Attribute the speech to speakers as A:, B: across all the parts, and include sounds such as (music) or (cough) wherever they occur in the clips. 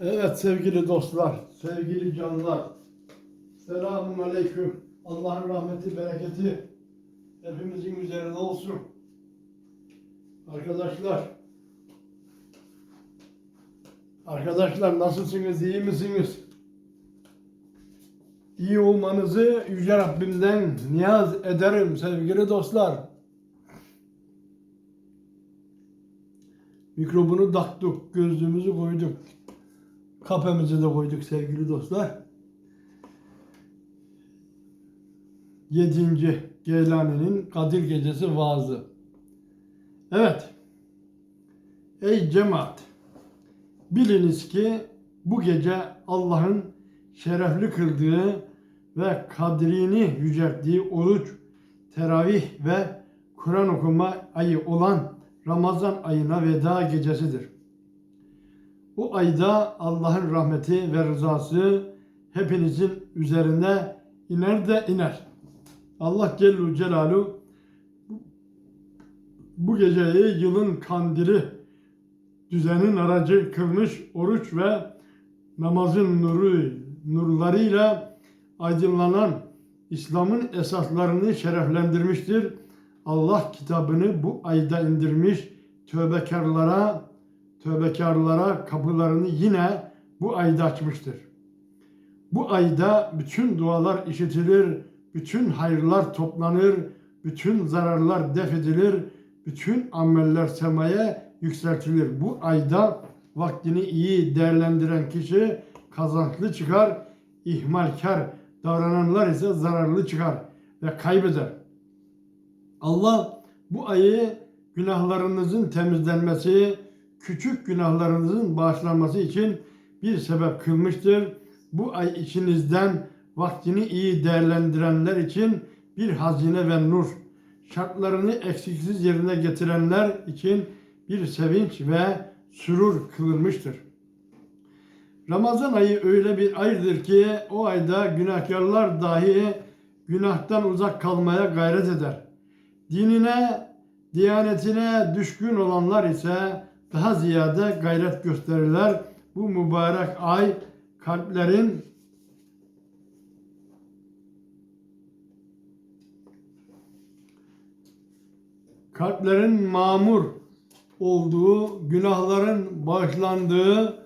A: Evet sevgili dostlar, sevgili canlar. Selamun aleyküm. Allah'ın rahmeti, bereketi hepimizin üzerine olsun. Arkadaşlar, arkadaşlar nasılsınız, iyi misiniz? İyi olmanızı Yüce Rabbimden niyaz ederim sevgili dostlar. Mikrobunu taktık, gözlüğümüzü koyduk. Kafemizi de koyduk sevgili dostlar. Yedinci Geylani'nin Kadir Gecesi vaazı. Evet. Ey cemaat! Biliniz ki bu gece Allah'ın şerefli kıldığı ve kadrini yücelttiği oruç, teravih ve Kur'an okuma ayı olan Ramazan ayına veda gecesidir. Bu ayda Allah'ın rahmeti ve rızası hepinizin üzerine iner de iner. Allah Celle Celaluhu bu geceyi yılın kandili düzenin aracı kılmış oruç ve namazın nuru nurlarıyla aydınlanan İslam'ın esaslarını şereflendirmiştir. Allah kitabını bu ayda indirmiş tövbekarlara tövbekarlara kapılarını yine bu ayda açmıştır. Bu ayda bütün dualar işitilir, bütün hayırlar toplanır, bütün zararlar def edilir, bütün ameller semaya yükseltilir. Bu ayda vaktini iyi değerlendiren kişi kazançlı çıkar, ihmalkar davrananlar ise zararlı çıkar ve kaybeder. Allah bu ayı günahlarınızın temizlenmesi, küçük günahlarınızın bağışlanması için bir sebep kılmıştır. Bu ay içinizden vaktini iyi değerlendirenler için bir hazine ve nur, şartlarını eksiksiz yerine getirenler için bir sevinç ve sürur kılınmıştır. Ramazan ayı öyle bir aydır ki o ayda günahkarlar dahi günahtan uzak kalmaya gayret eder. Dinine, diyanetine düşkün olanlar ise daha ziyade gayret gösterirler. Bu mübarek ay kalplerin kalplerin mamur olduğu, günahların bağışlandığı,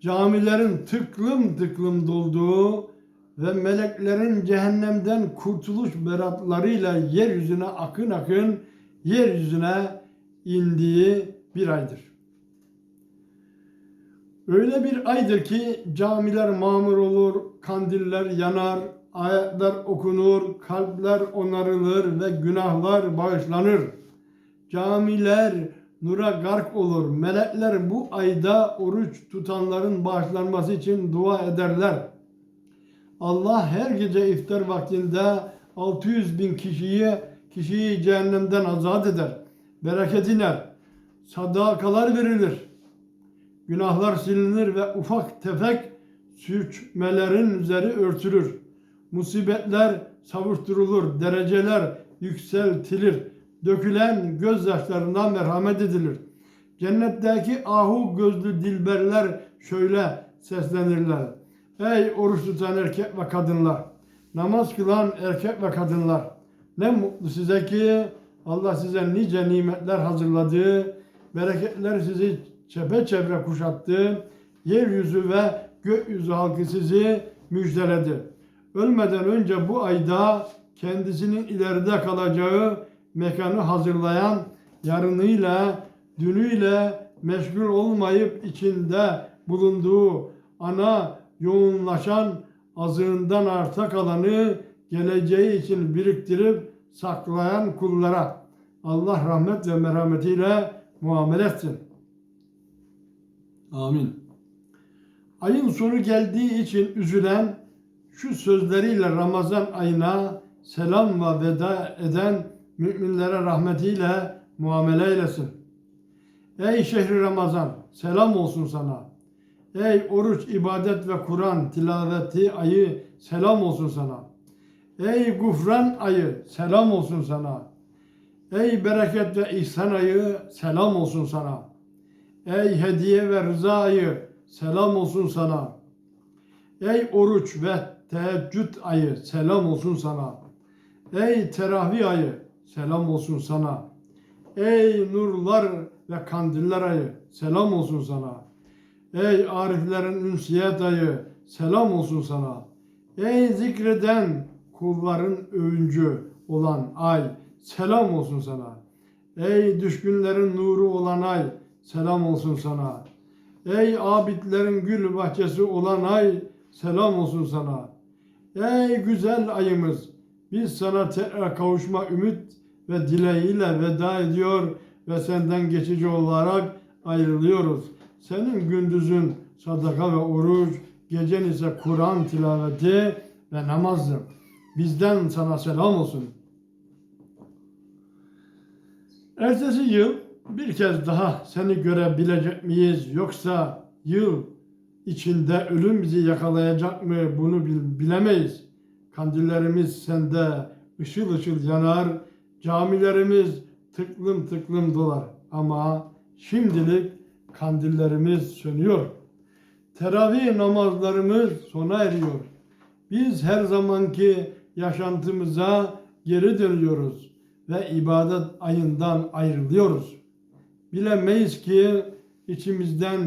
A: camilerin tıklım tıklım dolduğu ve meleklerin cehennemden kurtuluş beratlarıyla yeryüzüne akın akın yeryüzüne indiği bir aydır. Öyle bir aydır ki camiler mamur olur, kandiller yanar, ayetler okunur, kalpler onarılır ve günahlar bağışlanır. Camiler nura gark olur. Melekler bu ayda oruç tutanların bağışlanması için dua ederler. Allah her gece iftar vaktinde 600 bin kişiyi kişiyi cehennemden azat eder. Bereket iner. Sadakalar verilir. Günahlar silinir ve ufak tefek sürçmelerin üzeri örtülür. Musibetler savuşturulur. Dereceler yükseltilir. Dökülen gözyaşlarından merhamet edilir. Cennetteki ahu gözlü dilberler şöyle seslenirler. Ey oruç tutan erkek ve kadınlar! Namaz kılan erkek ve kadınlar! Ne mutlu size ki Allah size nice nimetler hazırladı. Bereketler sizi çepeçevre kuşattı. Yeryüzü ve gökyüzü halkı sizi müjdeledi. Ölmeden önce bu ayda kendisinin ileride kalacağı mekanı hazırlayan yarınıyla, dünüyle meşgul olmayıp içinde bulunduğu ana yoğunlaşan azığından arta kalanı geleceği için biriktirip saklayan kullara Allah rahmet ve merhametiyle muamele etsin. Amin. Ayın sonu geldiği için üzülen şu sözleriyle Ramazan ayına selam ve veda eden müminlere rahmetiyle muamele eylesin. Ey şehri Ramazan selam olsun sana. Ey oruç, ibadet ve Kur'an tilaveti ayı selam olsun sana. Ey gufran ayı selam olsun sana. Ey bereket ve ihsan ayı selam olsun sana. Ey hediye ve rıza ayı selam olsun sana. Ey oruç ve teheccüd ayı selam olsun sana. Ey teravih ayı selam olsun sana. Ey nurlar ve kandiller ayı selam olsun sana. Ey ariflerin ünsiyet ayı selam olsun sana. Ey zikreden kulların övüncü olan ay selam olsun sana. Ey düşkünlerin nuru olan ay selam olsun sana. Ey abidlerin gül bahçesi olan ay selam olsun sana. Ey güzel ayımız biz sana tekrar kavuşma ümit ve dileğiyle veda ediyor ve senden geçici olarak ayrılıyoruz. Senin gündüzün sadaka ve oruç, gecen ise Kur'an tilaveti ve namazdır. Bizden sana selam olsun. Ertesi yıl bir kez daha seni görebilecek miyiz yoksa yıl içinde ölüm bizi yakalayacak mı bunu bil- bilemeyiz. Kandillerimiz sende ışıl ışıl yanar, camilerimiz tıklım tıklım dolar ama şimdilik kandillerimiz sönüyor. Teravih namazlarımız sona eriyor. Biz her zamanki yaşantımıza geri dönüyoruz ve ibadet ayından ayrılıyoruz. Bilemeyiz ki içimizden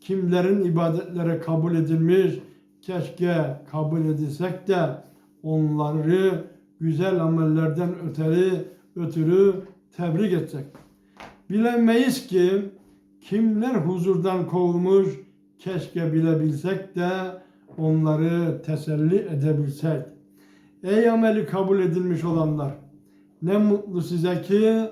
A: kimlerin ibadetlere kabul edilmiş, keşke kabul edilsek de onları güzel amellerden öteri, ötürü tebrik etsek. Bilemeyiz ki kimler huzurdan kovulmuş, keşke bilebilsek de onları teselli edebilsek. Ey ameli kabul edilmiş olanlar! Ne mutlu size ki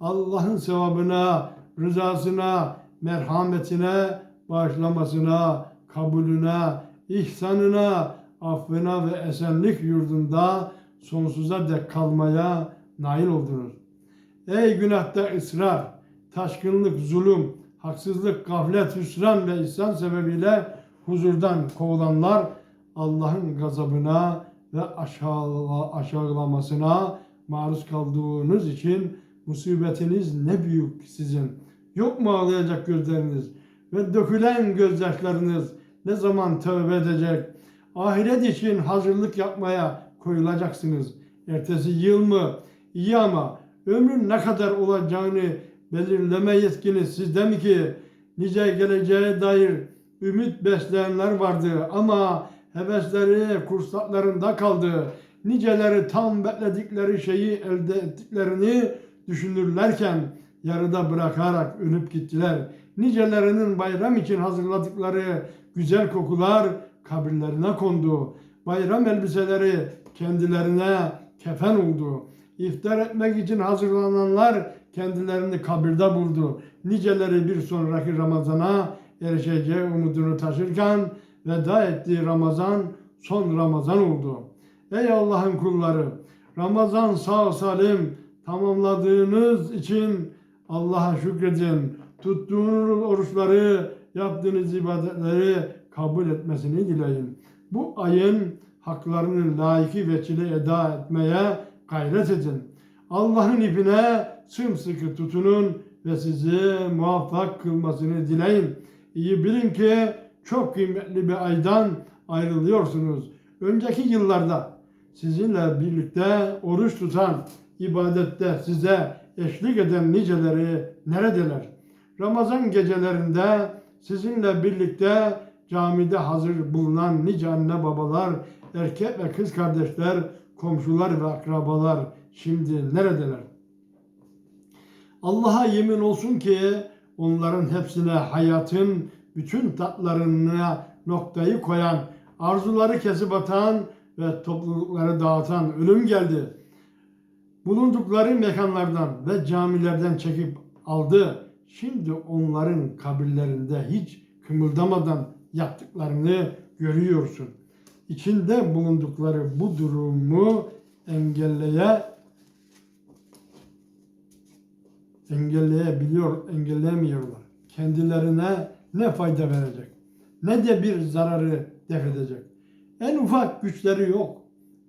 A: Allah'ın sevabına, rızasına, merhametine, bağışlamasına, kabulüne, ihsanına, affına ve esenlik yurdunda sonsuza dek kalmaya nail oldunuz. Ey günahta ısrar, taşkınlık, zulüm, haksızlık, gaflet, hüsran ve isyan sebebiyle huzurdan kovulanlar Allah'ın gazabına ve aşağıla, aşağılamasına maruz kaldığınız için musibetiniz ne büyük sizin. Yok mu ağlayacak gözleriniz ve dökülen gözyaşlarınız ne zaman tövbe edecek? Ahiret için hazırlık yapmaya koyulacaksınız. Ertesi yıl mı? İyi ama ömrün ne kadar olacağını belirleme yetkiniz sizde mi ki? Nice geleceğe dair ümit besleyenler vardı ama hevesleri kursaklarında kaldı. Niceleri tam bekledikleri şeyi elde ettiklerini düşünürlerken yarıda bırakarak ölüp gittiler. Nicelerinin bayram için hazırladıkları güzel kokular kabirlerine kondu. Bayram elbiseleri kendilerine kefen oldu. İftar etmek için hazırlananlar kendilerini kabirde buldu. Niceleri bir sonraki Ramazana erişeceği umudunu taşırken veda ettiği Ramazan son Ramazan oldu. Ey Allah'ın kulları! Ramazan sağ salim tamamladığınız için Allah'a şükredin. Tuttuğunuz oruçları, yaptığınız ibadetleri kabul etmesini dileyin. Bu ayın haklarını layıkı veçile eda etmeye gayret edin. Allah'ın ipine sımsıkı tutunun ve sizi muvaffak kılmasını dileyin. İyi bilin ki çok kıymetli bir aydan ayrılıyorsunuz. Önceki yıllarda sizinle birlikte oruç tutan, ibadette size eşlik eden niceleri neredeler? Ramazan gecelerinde sizinle birlikte camide hazır bulunan nice anne babalar, erkek ve kız kardeşler, komşular ve akrabalar şimdi neredeler? Allah'a yemin olsun ki onların hepsine hayatın bütün tatlarına noktayı koyan, arzuları kesip atan ve toplulukları dağıtan ölüm geldi. Bulundukları mekanlardan ve camilerden çekip aldı. Şimdi onların kabirlerinde hiç kımıldamadan yattıklarını görüyorsun. İçinde bulundukları bu durumu engelleye engelleyebiliyor, engelleyemiyorlar. Kendilerine ne fayda verecek? ne de bir zararı def edecek. En ufak güçleri yok.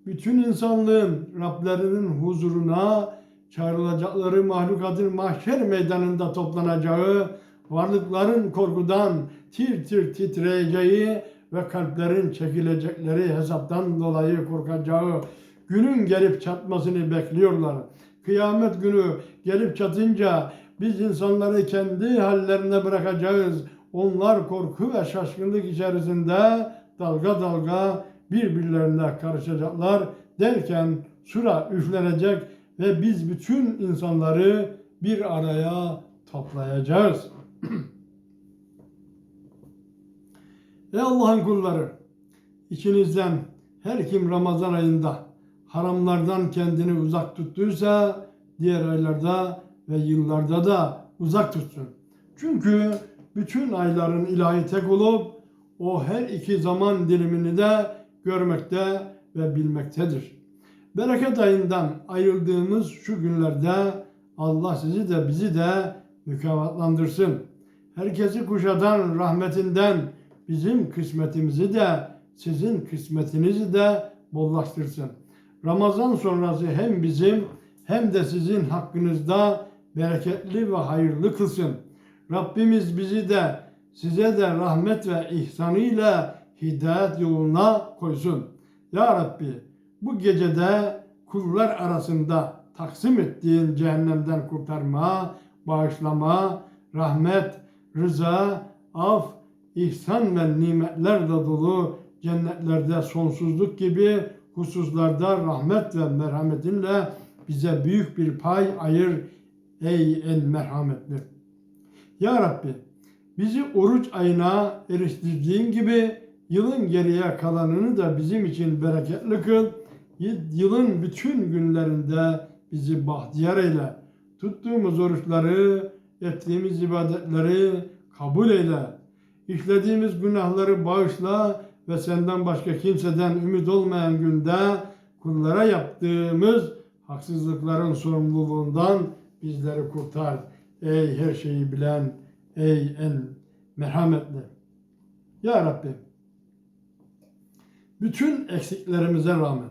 A: Bütün insanlığın Rablerinin huzuruna çağrılacakları mahlukatın mahşer meydanında toplanacağı, varlıkların korkudan tir tir titreyeceği ve kalplerin çekilecekleri hesaptan dolayı korkacağı günün gelip çatmasını bekliyorlar. Kıyamet günü gelip çatınca biz insanları kendi hallerine bırakacağız. Onlar korku ve şaşkınlık içerisinde dalga dalga birbirlerine karışacaklar derken sura üflenecek ve biz bütün insanları bir araya toplayacağız. (clears throat) Ey Allah'ın kulları! İçinizden her kim Ramazan ayında haramlardan kendini uzak tuttuysa diğer aylarda ve yıllarda da uzak tutsun. Çünkü bütün ayların ilahi tek olup o her iki zaman dilimini de görmekte ve bilmektedir. Bereket ayından ayrıldığımız şu günlerde Allah sizi de bizi de mükafatlandırsın. Herkesi kuşatan rahmetinden bizim kısmetimizi de sizin kısmetinizi de bollaştırsın. Ramazan sonrası hem bizim hem de sizin hakkınızda bereketli ve hayırlı kılsın. Rabbimiz bizi de size de rahmet ve ihsanıyla hidayet yoluna koysun. Ya Rabbi bu gecede kullar arasında taksim ettiğin cehennemden kurtarma, bağışlama, rahmet, rıza, af, ihsan ve nimetlerle dolu cennetlerde sonsuzluk gibi hususlarda rahmet ve merhametinle bize büyük bir pay ayır ey en merhametli. Ya Rabbi bizi oruç ayına eriştirdiğin gibi yılın geriye kalanını da bizim için bereketli kıl. Yılın bütün günlerinde bizi bahtiyar eyle. Tuttuğumuz oruçları, ettiğimiz ibadetleri kabul eyle. İşlediğimiz günahları bağışla ve senden başka kimseden ümit olmayan günde kullara yaptığımız haksızlıkların sorumluluğundan bizleri kurtar. Ey her şeyi bilen, ey en merhametli. Ya Rabbi, bütün eksiklerimize rağmen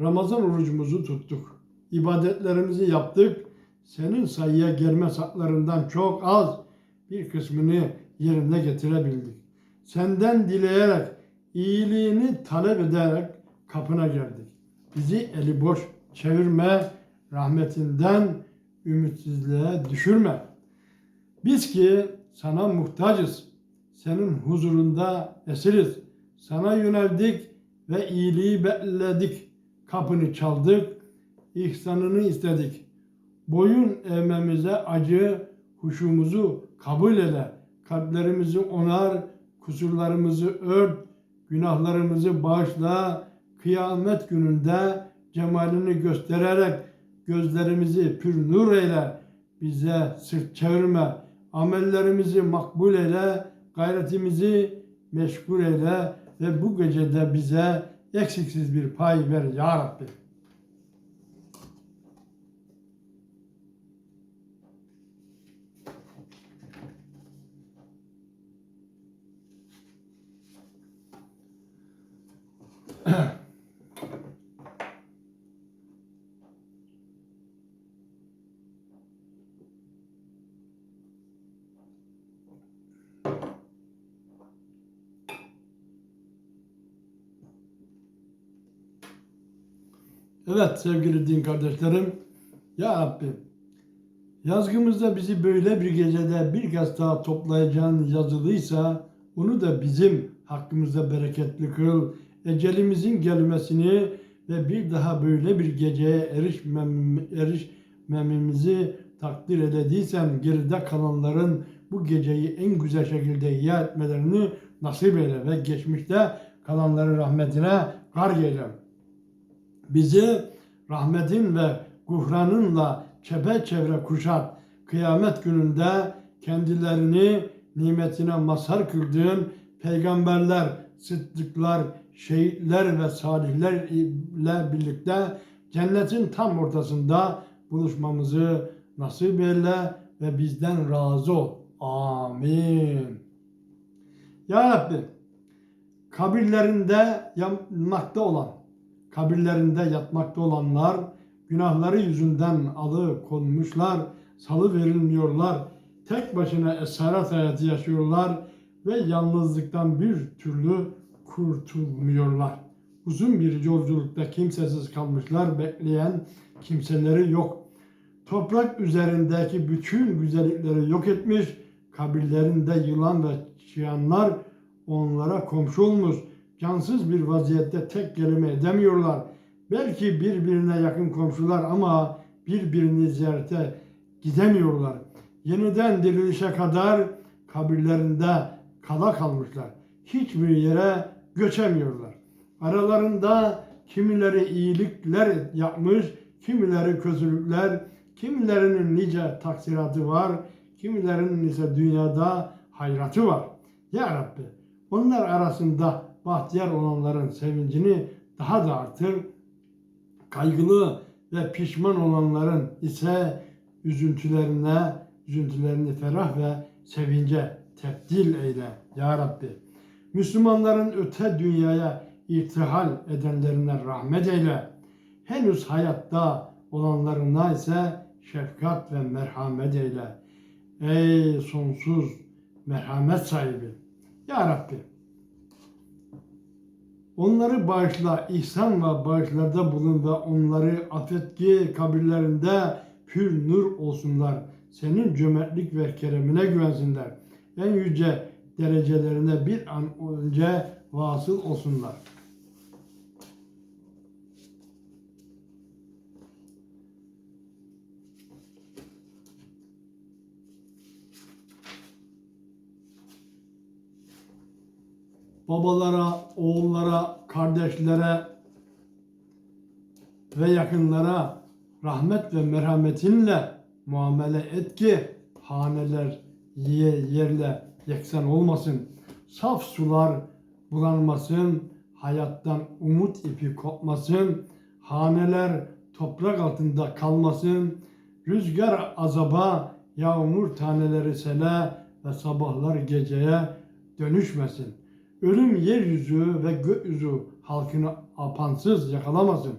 A: Ramazan orucumuzu tuttuk. ibadetlerimizi yaptık. Senin sayıya gelme saklarından çok az bir kısmını yerine getirebildik. Senden dileyerek, iyiliğini talep ederek kapına geldik. Bizi eli boş çevirme, rahmetinden ümitsizliğe düşürme. Biz ki sana muhtacız. Senin huzurunda esiriz. Sana yöneldik ve iyiliği bekledik. Kapını çaldık, ihsanını istedik. Boyun eğmemize acı, huşumuzu kabul eyle. Kalplerimizi onar, kusurlarımızı ört, günahlarımızı bağışla. Kıyamet gününde cemalini göstererek gözlerimizi pür nur eyle. Bize sırt çevirme. Amellerimizi makbul eyle. Gayretimizi meşgul eyle. Ve bu gecede bize eksiksiz bir pay ver ya Rabbi. Evet sevgili din kardeşlerim, Ya Rabbi, yazgımızda bizi böyle bir gecede bir kez daha toplayacağın yazılıysa, onu da bizim hakkımızda bereketli kıl, ecelimizin gelmesini ve bir daha böyle bir geceye erişmem, erişmememizi takdir edediysen geride kalanların bu geceyi en güzel şekilde ihya etmelerini nasip eyle ve geçmişte kalanları rahmetine garg eyle bizi rahmetin ve gufranınla çepeçevre kuşat. Kıyamet gününde kendilerini nimetine mazhar kıldığın peygamberler, sıddıklar, şehitler ve salihler ile birlikte cennetin tam ortasında buluşmamızı nasip eyle ve bizden razı ol. Amin. Ya Rabbi kabirlerinde yanmakta olan, kabirlerinde yatmakta olanlar günahları yüzünden alıkonmuşlar, salı verilmiyorlar. Tek başına esaret hayatı yaşıyorlar ve yalnızlıktan bir türlü kurtulmuyorlar. Uzun bir yolculukta kimsesiz kalmışlar, bekleyen kimseleri yok. Toprak üzerindeki bütün güzellikleri yok etmiş, kabirlerinde yılan ve çıyanlar onlara komşu olmuş. Cansız bir vaziyette tek kelime edemiyorlar. Belki birbirine yakın komşular ama birbirini ziyarete gidemiyorlar. Yeniden dirilişe kadar kabirlerinde kala kalmışlar. Hiçbir yere göçemiyorlar. Aralarında kimileri iyilikler yapmış, kimileri kötülükler, kimilerinin nice taksiratı var, kimilerinin ise dünyada hayratı var. Ya Rabbi onlar arasında bahtiyar olanların sevincini daha da artır, kaygılı ve pişman olanların ise üzüntülerine, üzüntülerini ferah ve sevince tebdil eyle ya Rabbi. Müslümanların öte dünyaya irtihal edenlerine rahmet eyle. Henüz hayatta olanlarına ise şefkat ve merhamet eyle. Ey sonsuz merhamet sahibi. Ya Rabbi. Onları bağışla, ihsan ve bağışlarda bulun ve onları affet ki kabirlerinde pür nur olsunlar. Senin cömertlik ve keremine güvensinler. En yüce derecelerine bir an önce vasıl olsunlar. Babalara, oğullara, kardeşlere ve yakınlara rahmet ve merhametinle muamele et ki haneler ye, yerle yeksan olmasın. Saf sular bulanmasın, hayattan umut ipi kopmasın, haneler toprak altında kalmasın, rüzgar azaba, yağmur taneleri sele ve sabahlar geceye dönüşmesin. Ölüm yeryüzü ve gökyüzü halkını apansız yakalamasın.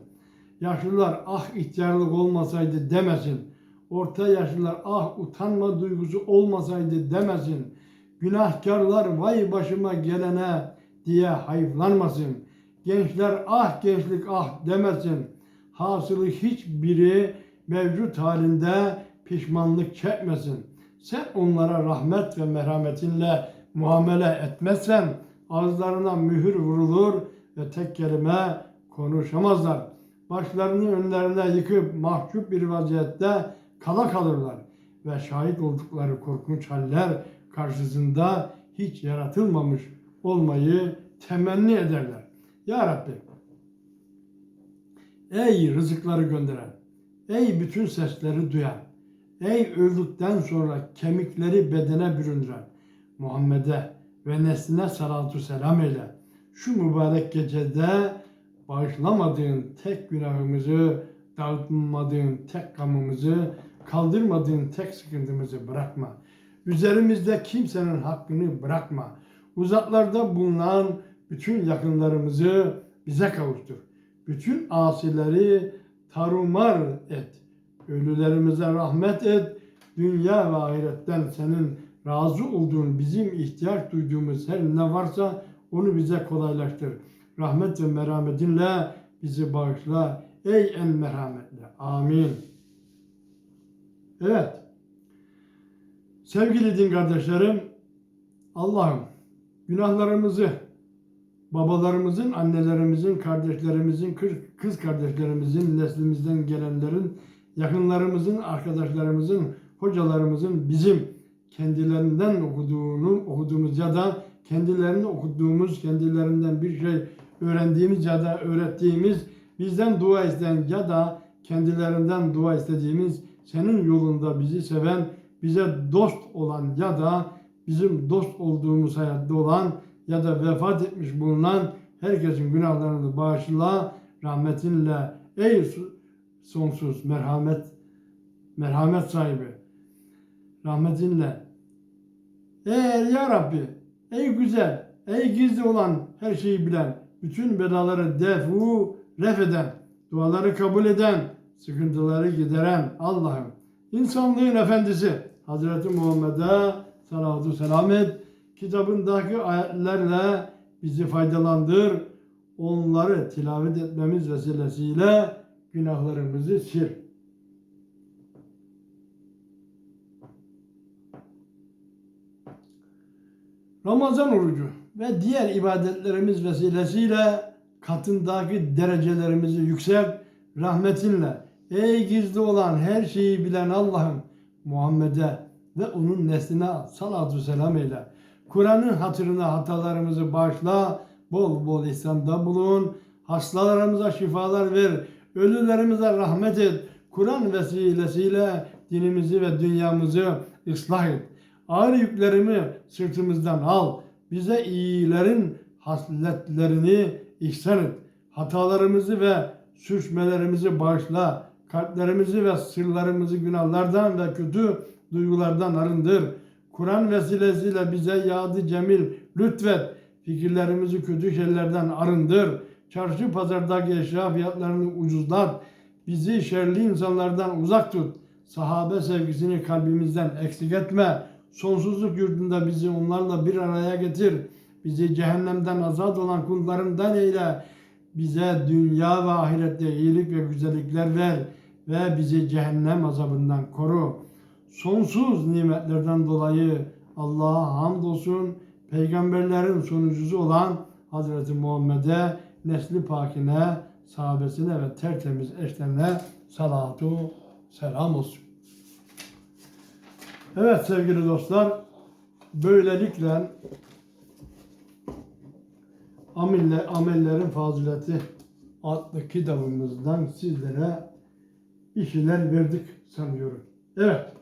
A: Yaşlılar ah ihtiyarlık olmasaydı demesin. Orta yaşlılar ah utanma duygusu olmasaydı demesin. Günahkarlar vay başıma gelene diye hayıflanmasın. Gençler ah gençlik ah demesin. Hasılı hiçbiri mevcut halinde pişmanlık çekmesin. Sen onlara rahmet ve merhametinle muamele etmezsen ağızlarına mühür vurulur ve tek kelime konuşamazlar. Başlarını önlerine yıkıp mahcup bir vaziyette kala kalırlar ve şahit oldukları korkunç haller karşısında hiç yaratılmamış olmayı temenni ederler. Ya Rabbi, ey rızıkları gönderen, ey bütün sesleri duyan, ey öldükten sonra kemikleri bedene büründüren Muhammed'e ve nesline salatu selam eyle. Şu mübarek gecede bağışlamadığın tek günahımızı, dağıtmadığın tek gamımızı, kaldırmadığın tek sıkıntımızı bırakma. Üzerimizde kimsenin hakkını bırakma. Uzaklarda bulunan bütün yakınlarımızı bize kavuştur. Bütün asileri tarumar et. Ölülerimize rahmet et. Dünya ve ahiretten senin razı olduğun, bizim ihtiyaç duyduğumuz her ne varsa onu bize kolaylaştır. Rahmet ve merhametinle bizi bağışla. Ey en merhametli. Amin. Evet. Sevgili din kardeşlerim, Allah'ım günahlarımızı babalarımızın, annelerimizin, kardeşlerimizin, kız kardeşlerimizin, neslimizden gelenlerin, yakınlarımızın, arkadaşlarımızın, hocalarımızın, bizim kendilerinden okuduğunu okuduğumuz ya da kendilerini okuduğumuz, kendilerinden bir şey öğrendiğimiz ya da öğrettiğimiz, bizden dua isteyen ya da kendilerinden dua istediğimiz, senin yolunda bizi seven, bize dost olan ya da bizim dost olduğumuz hayatta olan ya da vefat etmiş bulunan herkesin günahlarını bağışla, rahmetinle ey sonsuz merhamet merhamet sahibi rahmetinle. Eğer ya Rabbi, ey güzel, ey gizli olan her şeyi bilen, bütün belaları defu, ref eden, duaları kabul eden, sıkıntıları gideren Allah'ım. İnsanlığın efendisi Hazreti Muhammed'e salatu selam et. Kitabındaki ayetlerle bizi faydalandır. Onları tilavet etmemiz vesilesiyle günahlarımızı sil. Ramazan orucu ve diğer ibadetlerimiz vesilesiyle katındaki derecelerimizi yüksek rahmetinle ey gizli olan her şeyi bilen Allah'ım Muhammed'e ve onun nesline salatu selam eyle. Kur'an'ın hatırına hatalarımızı bağışla, bol bol ihsanda bulun, hastalarımıza şifalar ver, ölülerimize rahmet et. Kur'an vesilesiyle dinimizi ve dünyamızı ıslah et. Ağır yüklerimi sırtımızdan al. Bize iyilerin hasletlerini ihsan et. Hatalarımızı ve sürçmelerimizi bağışla. Kalplerimizi ve sırlarımızı günahlardan ve kötü duygulardan arındır. Kur'an vesilesiyle bize yadı cemil lütfet. Fikirlerimizi kötü şeylerden arındır. Çarşı pazardaki eşya fiyatlarını ucuzlat. Bizi şerli insanlardan uzak tut. Sahabe sevgisini kalbimizden eksik etme. Sonsuzluk yurdunda bizi onlarla bir araya getir. Bizi cehennemden azat olan kullarından eyle. Bize dünya ve ahirette iyilik ve güzellikler ver ve bizi cehennem azabından koru. Sonsuz nimetlerden dolayı Allah'a hamdolsun. Peygamberlerin sonuncusu olan Hazreti Muhammed'e, nesli pakine, sahabesine ve tertemiz eşlerine salatu selam olsun. Evet sevgili dostlar, böylelikle amelle, amellerin fazileti adlı kitabımızdan sizlere bir şeyler verdik sanıyorum. Evet.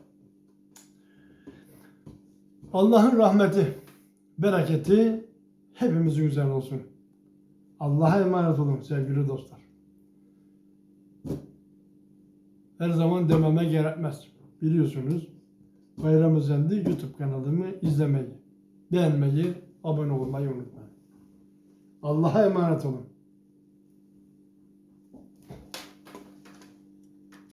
A: Allah'ın rahmeti, bereketi hepimizin üzerine olsun. Allah'a emanet olun sevgili dostlar. Her zaman dememe gerekmez. Biliyorsunuz Bayram Özendi YouTube kanalımı izlemeyi, beğenmeyi, abone olmayı unutmayın. Allah'a emanet olun.